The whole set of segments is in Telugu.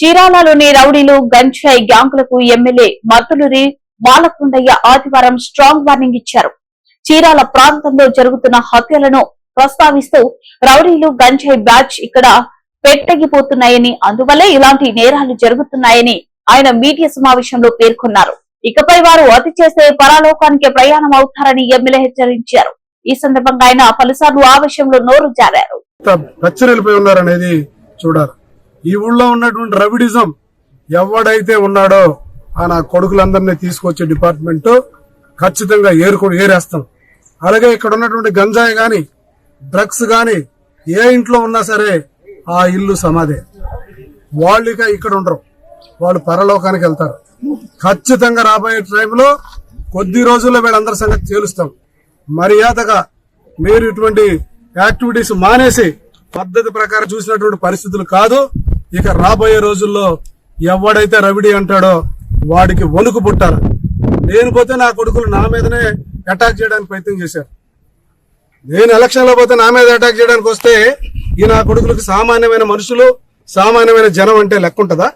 చీరాలలోని రౌడీలు గంజాయి గ్యాంగులకు ఎమ్మెల్యే మద్దులూరి బాలకుండయ్య ఆదివారం స్ట్రాంగ్ వార్నింగ్ ఇచ్చారు. చీరాల ప్రాంతంలో జరుగుతున్న హత్యలను ప్రస్తావిస్తూ రౌడీలు గంజాయి బ్యాచ్ ఇక్కడ పెట్టగిపోతున్నాయని అందువల్లే ఇలాంటి నేరాలు జరుగుతున్నాయని ఆయన మీడియా సమావేశంలో పేర్కొన్నారు. ఇకపై వారు అతి చేస్తే పరాలోకానికి ప్రయాణం అవుతారని ఎమ్మెల్యే హెచ్చరించారు. ఈ సందర్భంగా ఆయన పలుసార్లు ఆవేశంలో నోరు జారారు. ఉన్నారనేది చూడాలి. ఈ ఊళ్ళో ఉన్నటువంటి రవిడిజం ఎవడైతే ఉన్నాడో ఆ నా కొడుకులందరినీ తీసుకొచ్చే డిపార్ట్మెంట్ ఖచ్చితంగా ఏరుకో ఏరేస్తాం. అలాగే ఇక్కడ ఉన్నటువంటి గంజాయి గాని డ్రగ్స్ గాని ఏ ఇంట్లో ఉన్నా సరే ఆ ఇల్లు సమాధే. వాళ్ళు ఇక ఇక్కడ ఉండరు. వాళ్ళు పరలోకానికి వెళ్తారు. ఖచ్చితంగా రాబోయే టైంలో కొద్ది రోజుల్లో వీళ్ళందరి సంగతి తేలుస్తాం. మర్యాదగా మీరు ఇటువంటి యాక్టివిటీస్ మానేసి పద్ధతి ప్రకారం చూసినటువంటి పరిస్థితులు కాదు. ఇక రాబోయే రోజుల్లో ఎవడైతే రవిడి అంటాడో వాడికి వణుకు పుట్టారు నేను పోతే నా కొడుకులు నా మీదనే అటాక్ చేయడానికి ప్రయత్నం చేశారు. నేను ఎలక్షన్లో పోతే నా మీద అటాక్ చేయడానికి వస్తే ఈ నా కొడుకులకు సామాన్యమైన మనుషులు సామాన్యమైన జనం అంటే లెక్క ఉంటుందా?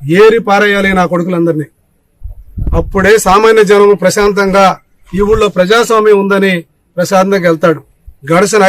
ఏరి పారేయాలి నా కొడుకులందరినీ. అప్పుడే సామాన్య జనం ప్రశాంతంగా ఈ ఊళ్ళో ప్రజాస్వామ్యం ఉందని ప్రశాంతంగా వెళ్తాడు. గడిచిన